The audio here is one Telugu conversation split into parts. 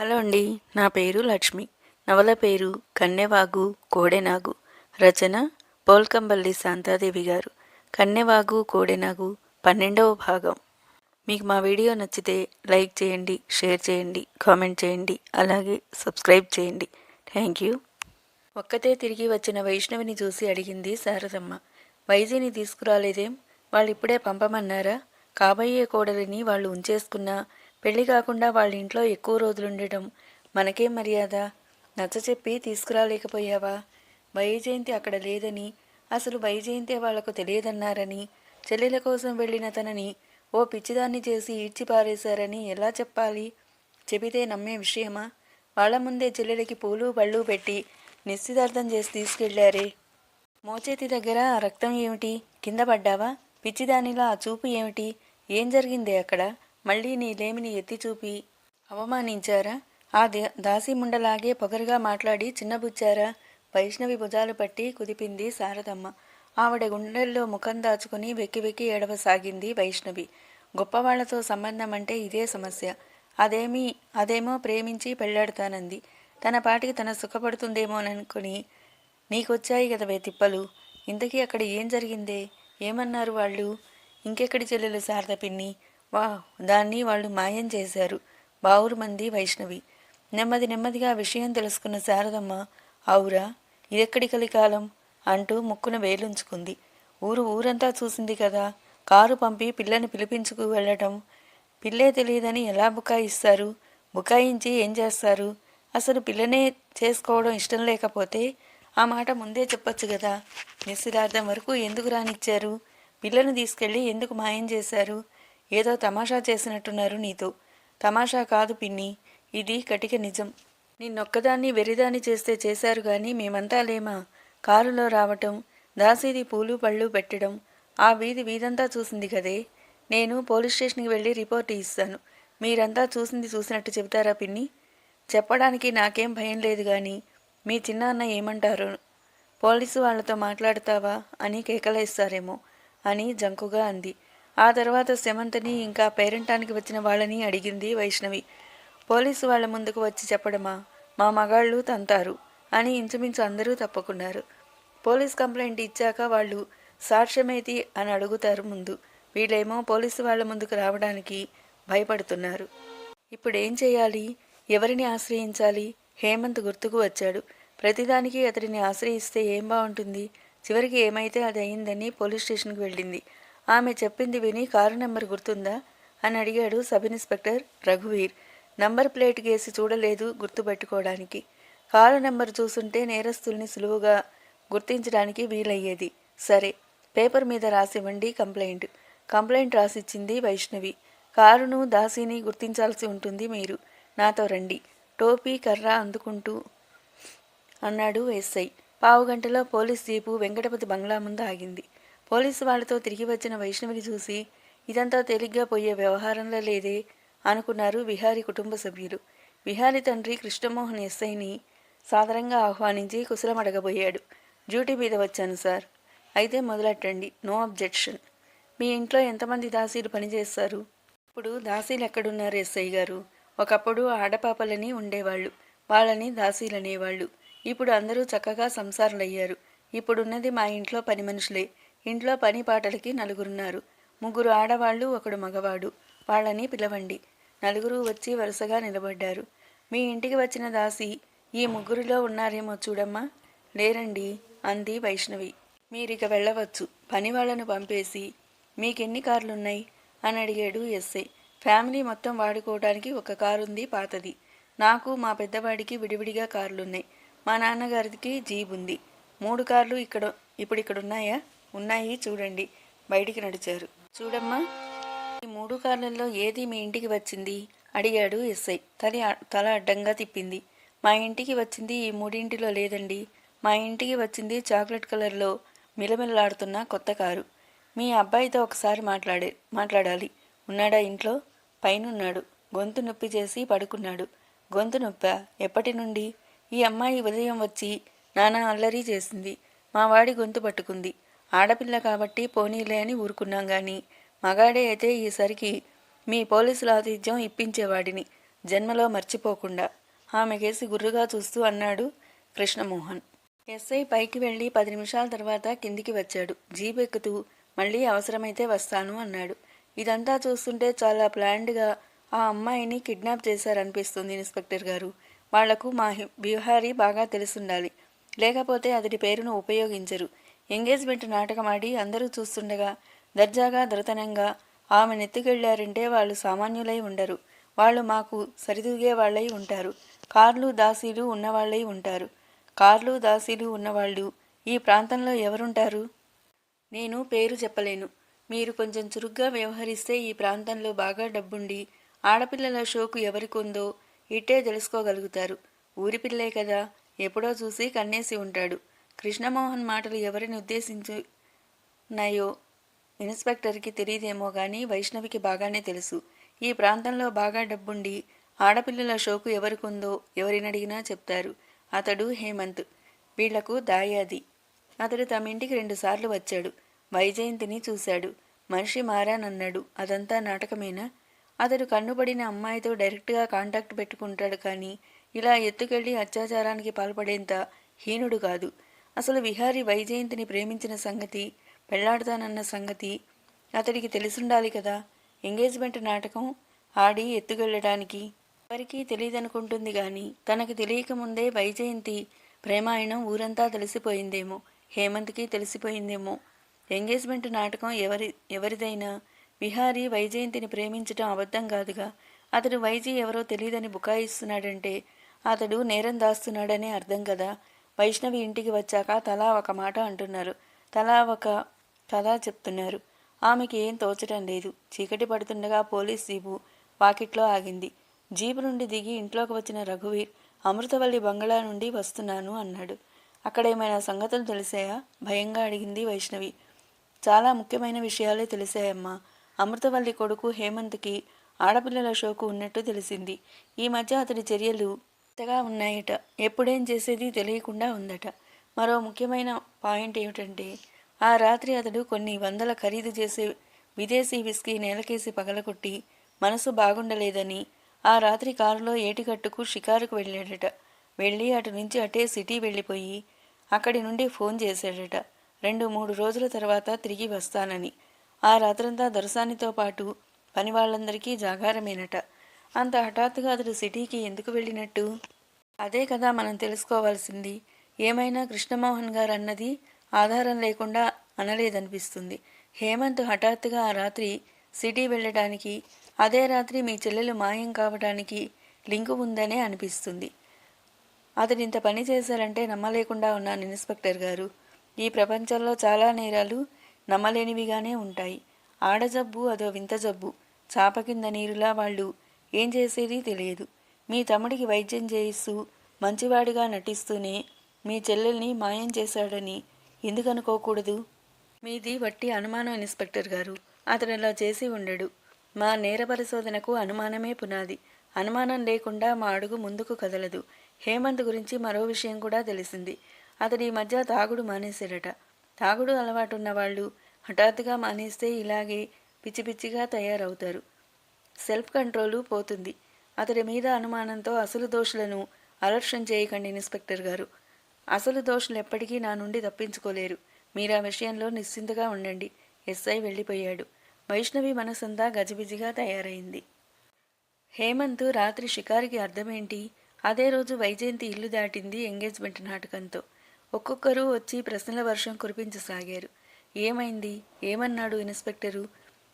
హలో అండి నా పేరు లక్ష్మి. నవల పేరు కన్నెవాగు కోడెనాగు. రచన పోల్కంబల్లి శాంతాదేవి గారు. కన్నెవాగు కోడెనాగు పన్నెండవ భాగం. మీకు మా వీడియో నచ్చితే లైక్ చేయండి షేర్ చేయండి కామెంట్ చేయండి అలాగే సబ్స్క్రైబ్ చేయండి. Thank you. ఒక్కతే తిరిగి వచ్చిన వైష్ణవిని చూసి అడిగింది శారదమ్మ. వైజీని తీసుకురాలేదేం? వాళ్ళు ఇప్పుడే పంపమన్నారా? కాబోయే కోడలిని వాళ్ళు ఉంచేసుకున్నా పెళ్ళి కాకుండా వాళ్ళ ఇంట్లో ఎక్కువ రోజులు ఉండటం. మనకేం మర్యాద? నచ్చ చెప్పి తీసుకురాలేకపోయావా? వైజయంతి అక్కడ లేదని అసలు వైజయంతి వాళ్ళకు తెలియదన్నారని చెల్లెల కోసం వెళ్ళిన తనని ఓ పిచ్చిదాన్ని చేసి ఈడ్చి పారేశారని ఎలా చెప్పాలి? చెబితే నమ్మే విషయమా? వాళ్ళ ముందే చెల్లెలకి పూలు పళ్ళు పెట్టి నిశ్చితార్థం చేసి తీసుకెళ్ళారే. మోచేతి దగ్గర ఆ రక్తం ఏమిటి? కింద పడ్డావా? పిచ్చిదానిలా ఆ చూపు ఏమిటి? ఏం జరిగింది అక్కడ? మళ్ళీ నీ లేమిని ఎత్తి చూపి అవమానించారా? ఆ దాసిముండలాగే పొగరుగా మాట్లాడి చిన్నబుచ్చారా? వైష్ణవి భుజాలు పట్టి కుదిపింది శారదమ్మ. ఆవిడ గుండెల్లో ముఖం దాచుకుని వెక్కి వెక్కి ఏడవసాగింది వైష్ణవి. గొప్పవాళ్ళతో సంబంధం అంటే ఇదే సమస్య. అదేమీ అదేమో ప్రేమించి పెళ్ళాడుతానంది తన పాటికి తన సుఖపడుతుందేమోననుకుని నీకొచ్చాయి కదవే తిప్పలు. ఇంతకీ అక్కడ ఏం జరిగిందే? ఏమన్నారు వాళ్ళు? ఇంకెక్కడి చెల్లెలు శారద పిన్ని? వా దాన్ని వాళ్ళు మాయం చేశారు. బావురు మంది వైష్ణవి. నెమ్మది నెమ్మదిగా విషయం తెలుసుకున్న శారదమ్మ అవురా ఇదెక్కడి కలికాలం? అంటూ ముక్కున వేలుంచుకుంది. ఊరు ఊరంతా చూసింది కదా కారు పంపి పిల్లని పిలిపించుకు వెళ్ళటం. పిల్లే తెలియదని ఎలా బుకాయిస్తారు బుకాయించి ఏం చేస్తారు? అసలు పిల్లనే చేసుకోవడం ఇష్టం లేకపోతే ఆ మాట ముందే చెప్పొచ్చు కదా. నిశ్చితార్థం వరకు ఎందుకు రానిచ్చారు? పిల్లను తీసుకెళ్ళి ఎందుకు మాయం చేశారు? ఏదో తమాషా చేసినట్టున్నారు నీతో. తమాషా కాదు పిన్ని ఇది కటిక నిజం. నిన్నొక్కదాన్ని వెరిదాన్ని చేస్తే చేశారు గాని మేమంతా లేమా? కారులో రావటం దాసీది పూలు పళ్ళు పెట్టడం ఆ వీధి వీధంతా చూసింది కదే. నేను పోలీస్ స్టేషన్కి వెళ్ళి రిపోర్ట్ ఇస్తాను. మీరంతా చూసింది చూసినట్టు చెబుతారా పిన్ని? చెప్పడానికి నాకేం భయం లేదు కానీ మీ చిన్నాన్న ఏమంటారు? పోలీసు వాళ్ళతో మాట్లాడతావా అని కేకలేస్తారేమో అని జంకుగా అంది. ఆ తర్వాత సెమంతని ఇంకా పేరెంటానికి వచ్చిన వాళ్ళని అడిగింది వైష్ణవి. పోలీసు వాళ్ళ ముందుకు వచ్చి చెప్పడమా? మా మగాళ్ళు తంతారు అని ఇంచుమించు అందరూ తప్పుకున్నారు. పోలీస్ కంప్లైంట్ ఇచ్చాక వాళ్ళు సాక్ష్యమేది అని అడుగుతారు ముందు. వీళ్ళేమో పోలీసు వాళ్ళ ముందుకు రావడానికి భయపడుతున్నారు. ఇప్పుడు ఏం చేయాలి? ఎవరిని ఆశ్రయించాలి? హేమంత్ గుర్తుకు వచ్చాడు. ప్రతిదానికి అతడిని ఆశ్రయిస్తే ఏం బాగుంటుంది? చివరికి ఏమైతే అది అయిందని పోలీస్ స్టేషన్కి వెళ్ళింది. ఆమె చెప్పింది విని కారు నెంబర్ గుర్తుందా? అని అడిగాడు సబ్ ఇన్స్పెక్టర్ రఘువీర్. నంబర్ ప్లేట్ గేసి చూడలేదు గుర్తుపెట్టుకోవడానికి. కారు నెంబర్ చూసుంటే నేరస్తుల్ని సులువుగా గుర్తించడానికి వీలయ్యేది. సరే పేపర్ మీద రాసివ్వండి కంప్లైంట్. కంప్లైంట్ రాసిచ్చింది వైష్ణవి. కారును దాసిని గుర్తించాల్సి ఉంటుంది మీరు. నాతో రండి. టోపీ కర్ర అందుకుంటూ అన్నాడు ఎస్ఐ. పావుగంటలో పోలీస్ జీపు వెంకటపతి బంగ్లా ముందు ఆగింది. పోలీసు వాళ్ళతో తిరిగి వచ్చిన వైష్ణవిని చూసి ఇదంతా తేలిగ్గా పోయే వ్యవహారంలో లేదే అనుకున్నారు విహారి కుటుంబ సభ్యులు. విహారి తండ్రి కృష్ణమోహన్ ఎస్ఐని సాదరంగా ఆహ్వానించి కుశలం అడగబోయాడు డ్యూటీ మీద వచ్చాను సార్. అయితే మొదలెట్టండి. No objection. మీ ఇంట్లో ఎంతమంది దాసీలు పనిచేస్తారు? ఇప్పుడు దాసీలు ఎక్కడున్నారు ఎస్ఐ గారు? ఒకప్పుడు ఆడపాపలని ఉండేవాళ్ళు. వాళ్ళని దాసీలు అనేవాళ్ళు. ఇప్పుడు అందరూ చక్కగా సంసారులయ్యారు. ఇప్పుడున్నది మా ఇంట్లో పని మనుషులే. ఇంట్లో పని పాటలకి నలుగురున్నారు. ముగ్గురు ఆడవాళ్ళు ఒకడు మగవాడు. వాళ్ళని పిలవండి. నలుగురు వచ్చి వరుసగా నిలబడ్డారు. మీ ఇంటికి వచ్చిన దాసి ఈ ముగ్గురిలో ఉన్నారేమో చూడమ్మా. లేరండి అంది వైష్ణవి. మీరిక వెళ్ళవచ్చు. పని వాళ్ళను పంపేసి మీకెన్ని కార్లున్నాయి? అని అడిగాడు ఎస్ఐ ఫ్యామిలీ మొత్తం వాడుకోవడానికి ఒక కారు ఉంది పాతది. నాకు మా పెద్దవాడికి విడివిడిగా కార్లున్నాయి. మా నాన్నగారికి జీబ్ ఉంది మూడు కార్లు ఇక్కడ ఇప్పుడు ఇక్కడ ఉన్నాయా ఉన్నాయి చూడండి. బయటికి నడిచారు. చూడమ్మా ఈ మూడు కార్లలో ఏది మీ ఇంటికి వచ్చింది? అడిగాడు ఎస్ఐ. తల తల అడ్డంగా తిప్పింది. మా ఇంటికి వచ్చింది ఈ మూడింటిలో లేదండి. మా ఇంటికి వచ్చింది చాక్లెట్ కలర్లో మిలమిలలాడుతున్న కొత్త కారు. మీ అబ్బాయితో ఒకసారి మాట్లాడే మాట్లాడాలి. ఉన్నాడా ఇంట్లో? పైనున్నాడు. గొంతు నొప్పి చేసి పడుకున్నాడు. గొంతు నొప్ప? ఎప్పటి నుండి? ఈ అమ్మాయి ఉదయం వచ్చి నానా అల్లరి చేసింది. మా వాడి గొంతు పట్టుకుంది. ఆడపిల్ల కాబట్టి పోనీలే అని ఊరుకున్నాం గాని మగాడే అయితే ఈసరికి మీ పోలీసుల ఆతిథ్యం ఇప్పించేవాడిని. జన్మలో మర్చిపోకుండా. ఆమెకేసి గుర్రుగా చూస్తూ అన్నాడు కృష్ణమోహన్. ఎస్ఐ పైకి వెళ్ళి పది నిమిషాల తర్వాత కిందికి వచ్చాడు. జీప్ ఎక్కుతూ మళ్ళీ అవసరమైతే వస్తాను అన్నాడు. ఇదంతా చూస్తుంటే చాలా ప్లాన్డ్గా ఆ అమ్మాయిని కిడ్నాప్ చేశారనిపిస్తుంది ఇన్స్పెక్టర్ గారు. వాళ్ళకు మా హి- బిహారీ బాగా తెలుసుండాలి. లేకపోతే అతడి పేరును ఉపయోగించరు. ఎంగేజ్మెంట్ నాటకం ఆడి అందరూ చూస్తుండగా దర్జాగా దృతనంగా ఆమె నెత్తుకెళ్ళారంటే వాళ్ళు సామాన్యులై ఉండరు. వాళ్ళు మాకు సరిదూగే వాళ్ళై ఉంటారు. కార్లు దాసీలు ఉన్నవాళ్ళై ఉంటారు. కార్లు దాసీలు ఉన్నవాళ్ళు ఈ ప్రాంతంలో ఎవరుంటారు? నేను పేరు చెప్పలేను. మీరు కొంచెం చురుగ్గా వ్యవహరిస్తే ఈ ప్రాంతంలో బాగా డబ్బుండి ఆడపిల్లల షోకు ఎవరికుందో ఇట్టే తెలుసుకోగలుగుతారు. ఊరి పిల్లే కదా ఎప్పుడో చూసి కన్నేసి ఉంటాడు. కృష్ణమోహన్ మాటలు ఎవరిని ఉద్దేశించున్నాయో ఇన్స్పెక్టర్కి తెలియదేమో కానీ వైష్ణవికి బాగానే తెలుసు. ఈ ప్రాంతంలో బాగా డబ్బుండి ఆడపిల్లల షోకు ఎవరికుందో ఎవరినడిగినా చెప్తారు. అతడు హేమంత్. వీళ్ళకు దాయాది. అతడు తమ ఇంటికి రెండుసార్లు వచ్చాడు. వైజయంతిని చూశాడు. మనిషి మారానన్నాడు. అదంతా నాటకమేనా? అతడు కన్నుపడిన అమ్మాయితో డైరెక్ట్గా కాంటాక్ట్ పెట్టుకుంటాడు కానీ ఇలా ఎత్తుకెళ్ళి అత్యాచారానికి పాల్పడేంత హీనుడు కాదు. అసలు విహారి వైజయంతిని ప్రేమించిన సంగతి పెళ్ళాడతానన్న సంగతి అతడికి తెలిసుండాలి కదా. ఎంగేజ్మెంట్ నాటకం ఆడి ఎత్తుకెళ్ళడానికి ఎవరికీ తెలియదనుకుంటుంది గాని తనకు తెలియకముందే వైజయంతి ప్రేమాయణం ఊరంతా తెలిసిపోయిందేమో హేమంత్కి తెలిసిపోయిందేమో. ఎంగేజ్మెంట్ నాటకం ఎవరి ఎవరిదైనా విహారీ వైజయంతిని ప్రేమించటం అబద్ధం కాదుగా. అతడు వైజీ ఎవరో తెలియదని బుకాయిస్తున్నాడంటే అతడు నేరం దాస్తున్నాడనే అర్థం కదా. వైష్ణవి ఇంటికి వచ్చాక తలా ఒక మాట అంటున్నారు. తలా ఒక కథ చెప్తున్నారు. ఆమెకి ఏం తోచటం లేదు. చీకటి పడుతుండగా పోలీస్ జీపు వాకిట్లో ఆగింది. జీపు నుండి దిగి ఇంట్లోకి వచ్చిన రఘువీర్ అమృతవల్లి బంగళా నుండి వస్తున్నాను అన్నాడు. అక్కడ ఏమైనా సంగతులు తెలిసాయా? భయంగా అడిగింది వైష్ణవి. చాలా ముఖ్యమైన విషయాలే తెలిసాయమ్మా. అమృతవల్లి కొడుకు హేమంత్కి ఆడపిల్లల షోకు ఉన్నట్టు తెలిసింది. ఈ మధ్య అతడి చర్యలు కొత్తగా ఉన్నాయట. ఎప్పుడేం చేసేది తెలియకుండా ఉందట. మరో ముఖ్యమైన పాయింట్ ఏమిటంటే ఆ రాత్రి అతడు కొన్ని వందల ఖరీదు చేసే విదేశీ విస్కీ నేలకేసి పగలగొట్టి మనసు బాగుండలేదని ఆ రాత్రి కారులో ఏటిగట్టుకు షికారుకు వెళ్ళాడట. వెళ్ళి అటు నుంచి అటే సిటీ వెళ్ళిపోయి అక్కడి నుండి ఫోన్ చేశాడట. రెండు మూడు రోజుల తర్వాత తిరిగి వస్తానని. ఆ రాత్రంతా దొరసానితో పాటు పని వాళ్ళందరికీ జాగారమేనట. అంత హఠాత్తుగా అతడు సిటీకి ఎందుకు వెళ్ళినట్టు? అదే కదా మనం తెలుసుకోవాల్సింది. ఏమైనా కృష్ణమోహన్ గారు అన్నది ఆధారం లేకుండా అనలేదనిపిస్తుంది. హేమంత్ హఠాత్తుగా ఆ రాత్రి సిటీ వెళ్ళడానికి అదే రాత్రి మీ చెల్లెలు మాయం కావడానికి లింకు ఉందనే అనిపిస్తుంది. అతడు ఇంత పని చేశారంటే నమ్మలేకుండా ఉన్నాను ఇన్స్పెక్టర్ గారు. ఈ ప్రపంచంలో చాలా నేరాలు నమ్మలేనివిగానే ఉంటాయి. ఆడజబ్బు అదో వింత జబ్బు. చాప కింద నీరులా వాళ్ళు ఏం చేసేది తెలియదు. మీ తమ్ముడికి వైద్యం చేయిస్తూ మంచివాడిగా నటిస్తూనే మీ చెల్లెల్ని మాయం చేశాడని ఎందుకనుకోకూడదు మీది వట్టి అనుమానం ఇన్స్పెక్టర్ గారు. అతను అలా చేసి ఉండడు. మా నేర పరిశోధనకు అనుమానమే పునాది. అనుమానం లేకుండా మా అడుగు ముందుకు కదలదు. హేమంత్ గురించి మరో విషయం కూడా తెలిసింది. అతడు ఈ మధ్య తాగుడు మానేశాడట. తాగుడు అలవాటున్న వాళ్ళు హఠాత్తుగా మానేస్తే ఇలాగే పిచ్చి పిచ్చిగా తయారవుతారు. సెల్ఫ్ కంట్రోలు పోతుంది. అతడి మీద అనుమానంతో అసలు దోషులను అలక్ష్యం చేయకండి ఇన్స్పెక్టర్ గారు. అసలు దోషులు ఎప్పటికీ నా నుండి తప్పించుకోలేరు. మీరు ఆ విషయంలో నిశ్చింతగా ఉండండి. ఎస్ఐ వెళ్ళిపోయాడు. వైష్ణవి మనసంతా గజిబిజిగా తయారైంది. హేమంత్ రాత్రి షికారికి అర్థమేంటి? అదే రోజు వైజయంతి ఇల్లు దాటింది ఎంగేజ్మెంట్ నాటకంతో. ఒక్కొక్కరు వచ్చి ప్రశ్నల వర్షం కురిపించసాగారు. ఏమైంది? ఏమన్నాడు ఇన్స్పెక్టరు?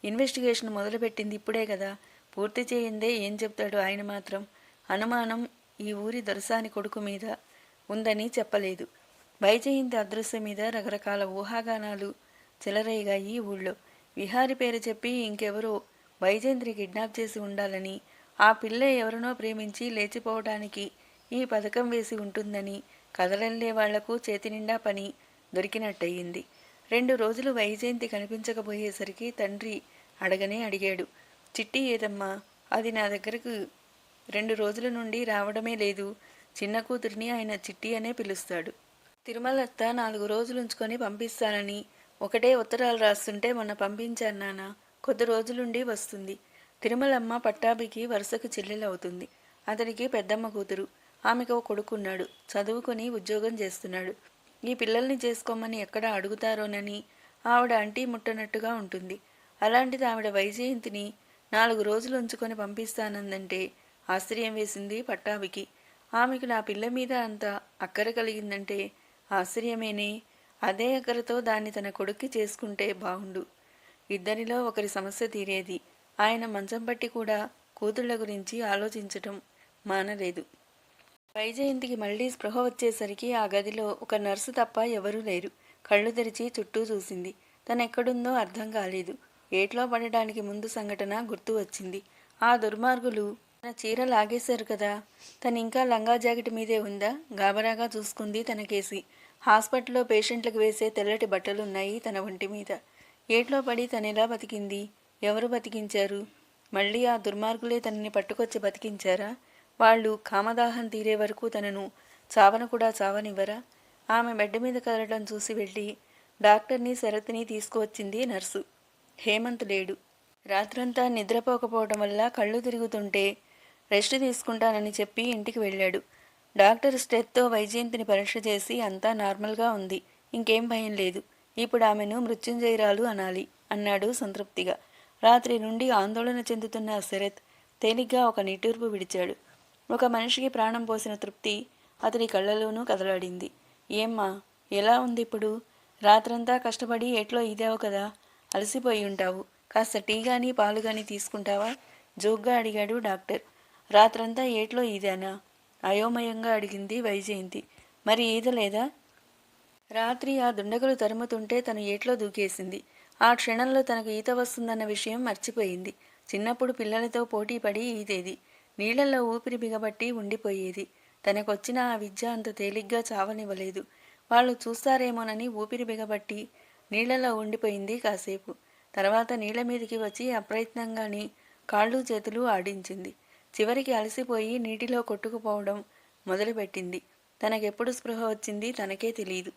ఇన్వెస్టిగేషన్ మొదలుపెట్టింది ఇప్పుడే కదా. పూర్తి చేయిందే ఏం చెప్తాడు ఆయన మాత్రం? అనుమానం ఈ ఊరి దొరసాని కొడుకు మీద ఉందని చెప్పలేదు. వైజయంతి అదృశ్యం మీద రకరకాల ఊహాగానాలు చెలరేగాయి ఊళ్ళో. విహారి పేరు చెప్పి ఇంకెవరో వైజయంత్రి కిడ్నాప్ చేసి ఉండాలని ఆ పిల్ల ఎవరినో ప్రేమించి లేచిపోవడానికి ఈ పథకం వేసి ఉంటుందని కదలల్లే వాళ్ళకు చేతి నిండా పని దొరికినట్టయింది. రెండు రోజులు వైజయంతి కనిపించకపోయేసరికి తండ్రి అడగనే అడిగాడు. చిట్టి ఏదమ్మా అది నా దగ్గరకు రెండు రోజుల నుండి రావడమే లేదు. చిన్న కూతురిని ఆయన చిట్టి అనే పిలుస్తాడు. తిరుమలత్త నాలుగు రోజులు ఉంచుకొని పంపిస్తానని ఒకటే ఉత్తరాలు రాస్తుంటే మొన్న పంపించాను నాన్న కొద్ది రోజులుండి వస్తుంది. తిరుమలమ్మ పట్టాభికి వరుసకు చెల్లెలవుతుంది. అతడికి పెద్దమ్మ కూతురు. ఆమెకు ఓ కొడుకున్నాడు. చదువుకుని ఉద్యోగం చేస్తున్నాడు. ఈ పిల్లల్ని చేసుకోమని ఎక్కడ అడుగుతారోనని ఆవిడ అంటీ ముట్టనట్టుగా ఉంటుంది. అలాంటిది ఆవిడ వైజయంతిని నాలుగు రోజులు ఉంచుకొని పంపిస్తానందంటే ఆశ్చర్యం వేసింది పట్టాభికి. ఆమెకు నా పిల్ల మీద అంత అక్కర కలిగిందంటే ఆశ్చర్యమేనే. అదే అక్కరతో దాన్ని తన కొడుక్కి చేసుకుంటే బాగుండు. ఇద్దరిలో ఒకరి సమస్య తీరేది. ఆయన మంచం పట్టి కూడా కూతుళ్ళ గురించి ఆలోచించటం మానలేదు. వైజయంతికి మళ్ళీ స్పృహ వచ్చేసరికి ఆ గదిలో ఒక నర్సు తప్ప ఎవరూ లేరు. కళ్ళు తెరిచి చుట్టూ చూసింది. తనెక్కడుందో అర్థం కాలేదు. ఏట్లో పడడానికి ముందు సంఘటన గుర్తు వచ్చింది. ఆ దుర్మార్గులు తన చీర లాగేశారు కదా. తను ఇంకా లంగా జాకెట్ మీదే ఉందా? గాబరాగా చూసుకుంది తన కేసి. హాస్పిటల్లో పేషెంట్లకు వేసే తెల్లటి బట్టలున్నాయి తన ఒంటి మీద. ఏట్లో పడి తను ఎలా బతికింది? ఎవరు బతికించారు? మళ్ళీ ఆ దుర్మార్గులే తనని పట్టుకొచ్చి బతికించారా? వాళ్ళు కామదాహం తీరే వరకు తనను చావన కూడా చావనివ్వరా? ఆమె బెడ్ మీద కదలడం చూసి వెళ్ళి డాక్టర్ని శరత్ని తీసుకువచ్చింది నర్సు. హేమంత్ లేడు. రాత్రంతా నిద్రపోకపోవడం వల్ల కళ్ళు తిరుగుతుంటే రెస్ట్ తీసుకుంటానని చెప్పి ఇంటికి వెళ్ళాడు. డాక్టర్ స్టెత్తో వైజయంతిని పరీక్ష చేసి అంతా నార్మల్గా ఉంది. ఇంకేం భయం లేదు. ఇప్పుడు ఆమెను మృత్యుంజయరాలు అనాలి అన్నాడు సంతృప్తిగా. రాత్రి నుండి ఆందోళన చెందుతున్న శరత్ తేలిగ్గా ఒక నిట్టూర్పు విడిచాడు. ఒక మనిషికి ప్రాణం పోసిన తృప్తి అతని కళ్ళలోనూ కదలాడింది. ఏమ్మా ఎలా ఉంది ఇప్పుడు? రాత్రంతా కష్టపడి ఎట్లో ఇదావు కదా? అలసిపోయి ఉంటావు కాస్త టీ కానీ పాలు కానీ తీసుకుంటావా? జోగ్గా అడిగాడు డాక్టర్. రాత్రంతా ఏట్లో ఈదానా అయోమయంగా అడిగింది వైజయంతి. మరి ఈదలేదా రాత్రి ఆ దుండగులు తరుముతుంటే తను ఏట్లో దూకేసింది. ఆ క్షణంలో తనకు ఈత వస్తుందన్న విషయం మర్చిపోయింది. చిన్నప్పుడు పిల్లలతో పోటీ పడి ఈదేది. నీళ్ళలో ఊపిరి బిగబట్టి ఉండిపోయేది. తనకొచ్చిన ఆ విద్య అంత తేలిగ్గా చావనివ్వలేదు. వాళ్ళు చూస్తారేమోనని ఊపిరి బిగబట్టి నీళ్ళలో ఉండిపోయింది కాసేపు. తర్వాత నీళ్ళ మీదకి వచ్చి అప్రయత్నంగాని కాళ్ళు చేతులు ఆడించింది. చివరికి అలసిపోయి నీటిలో కొట్టుకుపోవడం మొదలుపెట్టింది. తనకెప్పుడు స్పృహ వచ్చింది తనకే తెలియదు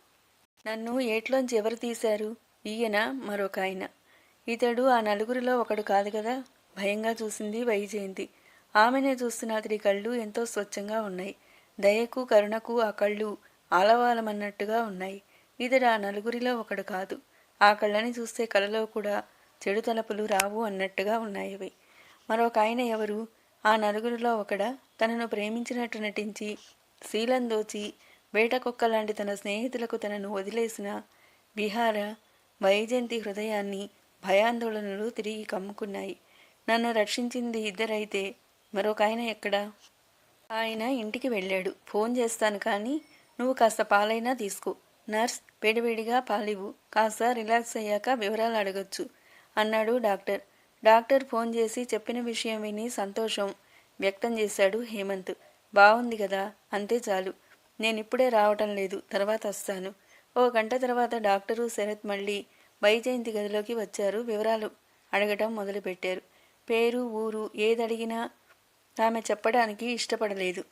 నన్ను ఏట్లోంచి ఎవరు తీశారు? ఈయన మరొక ఆయన. ఇతడు ఆ నలుగురిలో ఒకడు కాదు కదా? భయంగా చూసింది వైజయంతి. ఆమెనే చూస్తున్న అతడి కళ్ళు ఎంతో స్వచ్ఛంగా ఉన్నాయి. దయకు కరుణకు ఆ కళ్ళు ఆలవాలమన్నట్టుగా ఉన్నాయి. ఇతడు ఆ నలుగురిలో ఒకడు కాదు. ఆ కళ్ళని చూస్తే కలలో కూడా చెడు తలపులు రావు అన్నట్టుగా ఉన్నాయి మరొక ఆయన ఎవరు? ఆ నలుగురిలో ఒకడ? తనను ప్రేమించినట్టు నటించి శీలం దోచి వేటకొక్క లాంటి తన స్నేహితులకు తనను వదిలేసిన విహార వైజయంతి హృదయాన్ని భయాందోళనలు తిరిగి కమ్ముకున్నాయి. నన్ను రక్షించింది ఇద్దరైతే మరొక ఆయన ఎక్కడా? ఆయన ఇంటికి వెళ్ళాడు. ఫోన్ చేస్తాను కానీ నువ్వు కాస్త పాలైనా తీసుకో. నర్స్ వేడివేడిగా పాలివు కాస్త రిలాక్స్ అయ్యాక వివరాలు అడగొచ్చు అన్నాడు డాక్టర్. డాక్టర్ ఫోన్ చేసి చెప్పిన విషయం విని సంతోషం వ్యక్తం చేశాడు హేమంత్. బాగుంది కదా అంతే చాలు. నేను ఇప్పుడే రావటం లేదు తర్వాత వస్తాను. ఓ గంట తర్వాత డాక్టరు శరత్ మళ్ళీ వైజయంతి గదిలోకి వచ్చారు. వివరాలు అడగటం మొదలుపెట్టారు. పేరు ఊరు ఏదడిగినా ఆమె చెప్పడానికి ఇష్టపడలేదు.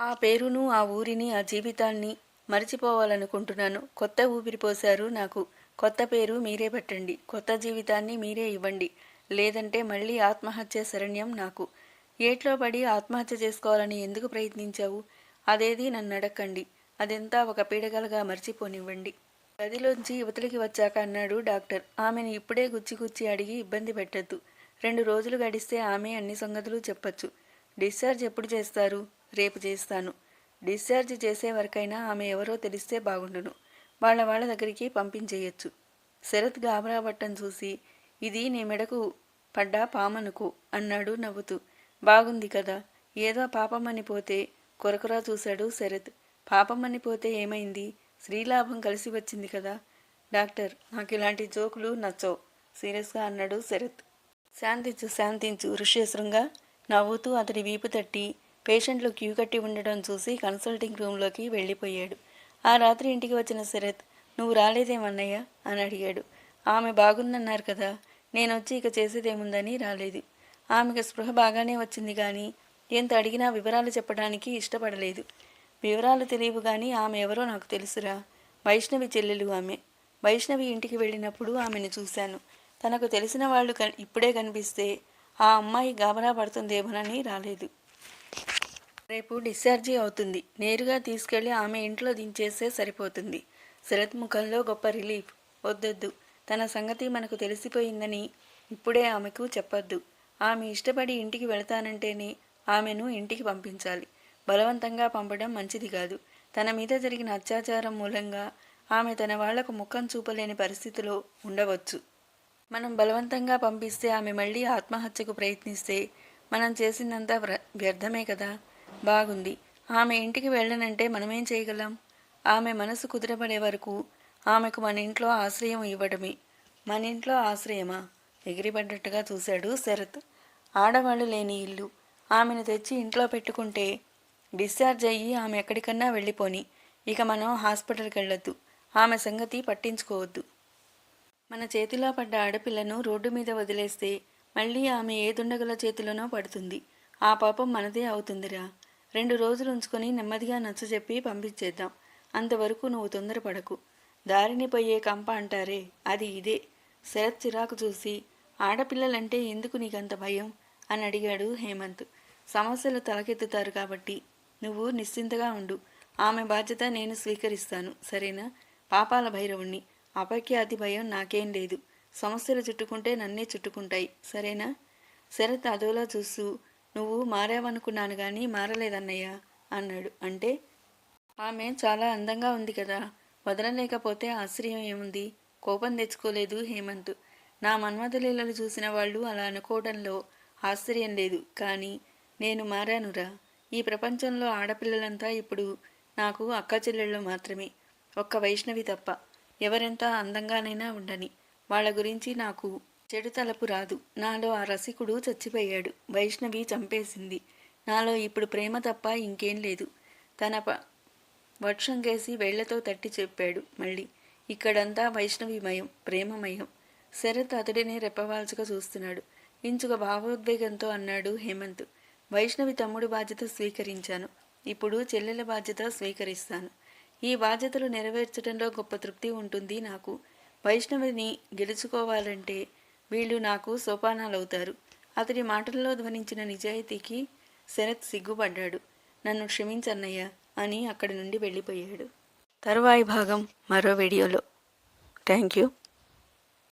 ఆ పేరును ఆ ఊరిని ఆ జీవితాన్ని మరిచిపోవాలనుకుంటున్నాను. కొత్త ఊపిరి పోశారు నాకు. కొత్త పేరు మీరే పెట్టండి. కొత్త జీవితాన్ని మీరే ఇవ్వండి. లేదంటే మళ్ళీ ఆత్మహత్య శరణ్యం నాకు. ఏట్లో పడి ఆత్మహత్య చేసుకోవాలని ఎందుకు ప్రయత్నించావు? అదేది నన్ను అడక్కండి. అదంతా ఒక పీడగలగా మర్చిపోనివ్వండి. గదిలోంచి యువతలకి వచ్చాక అన్నాడు డాక్టర్. ఆమెను ఇప్పుడే గుచ్చి గుచ్చి అడిగి ఇబ్బంది పెట్టద్దు. రెండు రోజులు గడిస్తే ఆమె అన్ని సంగతులు చెప్పచ్చు. డిశ్చార్జ్ ఎప్పుడు చేస్తారు? రేపు చేస్తాను. డిశ్చార్జ్ చేసే వరకైనా ఆమె ఎవరో తెలిస్తే బాగుండును. వాళ్ళ వాళ్ళ దగ్గరికి పంపించేయచ్చు. శరత్ గాబరా పట్టం చూసి ఇది నీ మెడకు పడ్డా పామనుకు అన్నాడు నవ్వుతూ. బాగుంది కదా. ఏదో పాపమని పోతే కొరకురా చూశాడు శరత్. పాపమని పోతే ఏమైంది? శ్రీలాభం కలిసి వచ్చింది కదా. డాక్టర్ నాకు ఇలాంటి జోకులు నచ్చవు సీరియస్గా అన్నాడు శరత్. శాంతించు శాంతించు ఋష్యశృంగా నవ్వుతూ అతడి వీపు తట్టి పేషెంట్లు క్యూ కట్టి ఉండడం చూసి కన్సల్టింగ్ రూమ్లోకి వెళ్ళిపోయాడు. ఆ రాత్రి ఇంటికి వచ్చిన శరత్ నువ్వు రాలేదేమన్నయ్య అని అడిగాడు. ఆమె బాగుందన్నారు కదా నేను వచ్చి ఇక చేసేదేముందని రాలేదు. ఆమెకు స్పృహ బాగానే వచ్చింది కానీ ఎంత అడిగినా వివరాలు చెప్పడానికి ఇష్టపడలేదు. వివరాలు తెలియవు కానీ ఆమె ఎవరో నాకు తెలుసురా. వైష్ణవి చెల్లెలు ఆమె. వైష్ణవి ఇంటికి వెళ్ళినప్పుడు ఆమెను చూశాను. తనకు తెలిసిన వాళ్ళు ఇప్పుడే కనిపిస్తే ఆ అమ్మాయి గాబరా పడుతుందేమోనని రాలేదు. రేపు డిశ్చార్జీ అవుతుంది. నేరుగా తీసుకెళ్ళి ఆమె ఇంట్లో దించేస్తే సరిపోతుంది. శరత్ ముఖంలో గొప్ప రిలీఫ్. వద్దొద్దు. తన సంగతి మనకు తెలిసిపోయిందని ఇప్పుడే ఆమెకు చెప్పొద్దు. ఆమె ఇష్టపడి ఇంటికి వెళతానంటేనే ఆమెను ఇంటికి పంపించాలి. బలవంతంగా పంపడం మంచిది కాదు. తన మీద జరిగిన అత్యాచారం మూలంగా ఆమె తన వాళ్ళకు ముఖం చూపలేని పరిస్థితిలో ఉండవచ్చు. మనం బలవంతంగా పంపిస్తే ఆమె మళ్ళీ ఆత్మహత్యకు ప్రయత్నిస్తే మనం చేసిందంతా వ్యర్థమే కదా? బాగుంది. ఆమె ఇంటికి వెళ్ళనంటే మనమేం చేయగలం? ఆమె మనసు కుదిరపడే వరకు ఆమెకు మన ఇంట్లో ఆశ్రయం ఇవ్వడమే. మన ఇంట్లో ఆశ్రయమా? ఎగిరిపడ్డట్టుగా చూశాడు శరత్. ఆడవాళ్ళు లేని ఇల్లు. ఆమెను తెచ్చి ఇంట్లో పెట్టుకుంటే డిశ్చార్జ్ అయ్యి ఆమె ఎక్కడికన్నా వెళ్ళిపోని. ఇక మనం హాస్పిటల్కి వెళ్ళొద్దు. ఆమె సంగతి పట్టించుకోవద్దు. మన చేతిలో పడ్డ ఆడపిల్లను రోడ్డు మీద వదిలేస్తే మళ్ళీ ఆమె ఏ దుండగుల చేతిలోనో పడుతుంది. ఆ పాపం మనదే అవుతుందిరా. రెండు రోజులు ఉంచుకొని నెమ్మదిగా నచ్చజెప్పి పంపించేద్దాం. అంతవరకు నువ్వు తొందరపడకు. దారిని పోయే కంప అంటారే అది ఇదే. శరత్ చిరాకు చూసి ఆడపిల్లలంటే ఎందుకు నీకంత భయం? అని అడిగాడు హేమంత్. సమస్యలు తలకెత్తుతారు కాబట్టి నువ్వు నిశ్చింతగా ఉండు. ఆమె బాధ్యత నేను స్వీకరిస్తాను సరేనా? పాపాల భైరవుణ్ణి. అపఖ్యాతి భయం నాకేం లేదు. సమస్యలు చుట్టుకుంటే నన్నే చుట్టుకుంటాయి సరేనా? శరత్ అదోలా చూస్తూ నువ్వు మారావనుకున్నాను కానీ మారలేదన్నయ్య అన్నాడు. అంటే ఆమె చాలా అందంగా ఉంది కదా వదలలేకపోతే ఆశ్చర్యం ఏముంది? కోపం తెచ్చుకోలేదు హేమంత్. నా మన్మథలీలలు చూసిన వాళ్ళు అలా అనుకోవడంలో ఆశ్చర్యం లేదు. కానీ నేను మారానురా. ఈ ప్రపంచంలో ఆడపిల్లలంతా ఇప్పుడు నాకు అక్క చెల్లెళ్ళు మాత్రమే. ఒక్క వైష్ణవి తప్ప ఎవరెంత అందంగానైనా ఉండని. వాళ్ళ గురించి నాకు చెడు తలపు రాదు. నాలో ఆ రసికుడు చచ్చిపోయాడు. వైష్ణవి చంపేసింది. నాలో ఇప్పుడు ప్రేమ తప్ప ఇంకేం లేదు. తన ప వర్షం కేసి వేళ్ళతో తట్టి చెప్పాడు మళ్ళీ. ఇక్కడంతా వైష్ణవిమయం ప్రేమమయం. శరత్ అతడినే రెప్పవాల్చుగా చూస్తున్నాడు. ఇంచుక భావోద్వేగంతో అన్నాడు హేమంత్ వైష్ణవి తమ్ముడు బాధ్యత స్వీకరించాను. ఇప్పుడు చెల్లెల బాధ్యత స్వీకరిస్తాను. ఈ బాధ్యతలు నెరవేర్చడంలో గొప్ప తృప్తి ఉంటుంది నాకు. వైష్ణవిని గెలుచుకోవాలంటే వీళ్ళు నాకు సోపానాలవుతారు. అతడి మాటల్లో ధ్వనించిన నిజాయితీకి శరత్ సిగ్గుపడ్డాడు. నన్ను క్షమించన్నయ్యా అని అక్కడి నుండి వెళ్ళిపోయాడు. తరువాయి భాగం మరో వీడియోలో. Thank you.